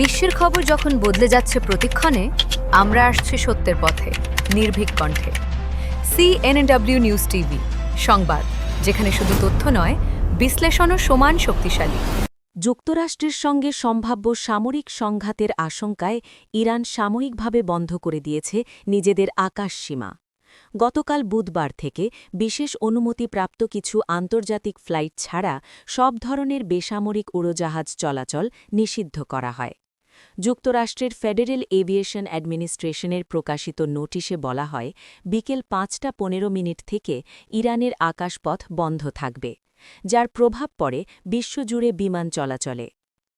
বিশ্বের খবর যখন বদলে যাচ্ছে প্রতিক্ষণে, আমরা আসছি সত্যের পথে, নির্ভীক কণ্ঠে। সিএনএডব্লিউ নিউজ টিভি সংবাদ, যেখানে শুধু তথ্য নয়, বিশ্লেষণও সমান শক্তিশালী। যুক্তরাষ্ট্রের সঙ্গে সম্ভাব্য সামরিক সংঘাতের আশঙ্কায় ইরান সাময়িকভাবে বন্ধ করে দিয়েছে নিজেদের আকাশ সীমা। গতকাল বুধবার থেকে বিশেষ অনুমতিপ্রাপ্ত কিছু আন্তর্জাতিক ফ্লাইট ছাড়া সব ধরনের বেসামরিক উড়োজাহাজ চলাচল নিষিদ্ধ করা হয়। যুক্তরাষ্ট্রের ফেডারেল এভিয়েশন অ্যাডমিনিস্ট্রেশনের প্রকাশিত নোটিশে বলা হয়, বিকেল পাঁচটা পনেরো মিনিট থেকে ইরানের আকাশপথ বন্ধ থাকবে, যার প্রভাব পড়ে বিশ্বজুড়ে বিমান চলাচলে।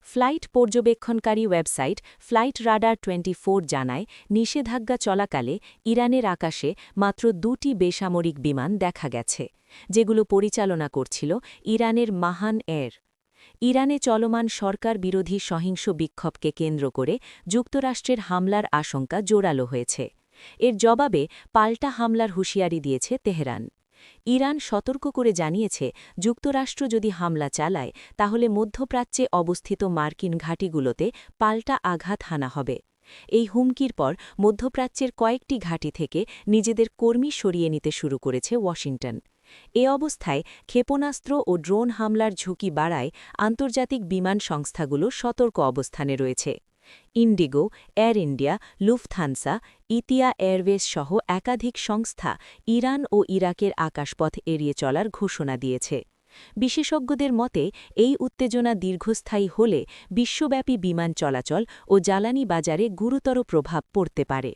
ফ্লাইট পর্যবেক্ষণকারী ওয়েবসাইট ফ্লাইট রাডার টোয়েন্টি জানায়, নিষেধাজ্ঞা চলাকালে ইরানের আকাশে মাত্র দুটি বেসামরিক বিমান দেখা গেছে, যেগুলো পরিচালনা করছিল ইরানের মাহান এর ইরানে চলমান সরকার বিরোধী সহিংস বিক্ষোভকে কেন্দ্র করে যুক্তরাষ্ট্রের হামলার আশঙ্কা জোরালো হয়েছে। এর জবাবে পাল্টা হামলার হুঁশিয়ারি দিয়েছে তেহরান। ইরান সতর্ক করে জানিয়েছে, যুক্তরাষ্ট্র যদি হামলা চালায়, তাহলে মধ্যপ্রাচ্যে অবস্থিত মার্কিন ঘাঁটিগুলোতে পাল্টা আঘাত হানা হবে। এই হুমকির পর মধ্যপ্রাচ্যের কয়েকটি ঘাঁটি থেকে নিজেদের কর্মী সরিয়ে নিতে শুরু করেছে ওয়াশিংটন। এ অবস্থায় ক্ষেপণাস্ত্র ও ড্রোন হামলার ঝুঁকি বাড়ায় আন্তর্জাতিক বিমান সংস্থাগুলো সতর্ক অবস্থানে রয়েছে। IndiGo, Air India, Lufthansa, Etihad Airways সহ একাধিক সংস্থা ইরান ও ইরাকের আকাশপথ এড়িয়ে চলার ঘোষণা দিয়েছে। বিশেষজ্ঞদের মতে, এই উত্তেজনা দীর্ঘস্থায়ী হলে বিশ্বব্যাপী বিমান চলাচল ও জ্বালানি বাজারে গুরুতর প্রভাব পড়তে পারে।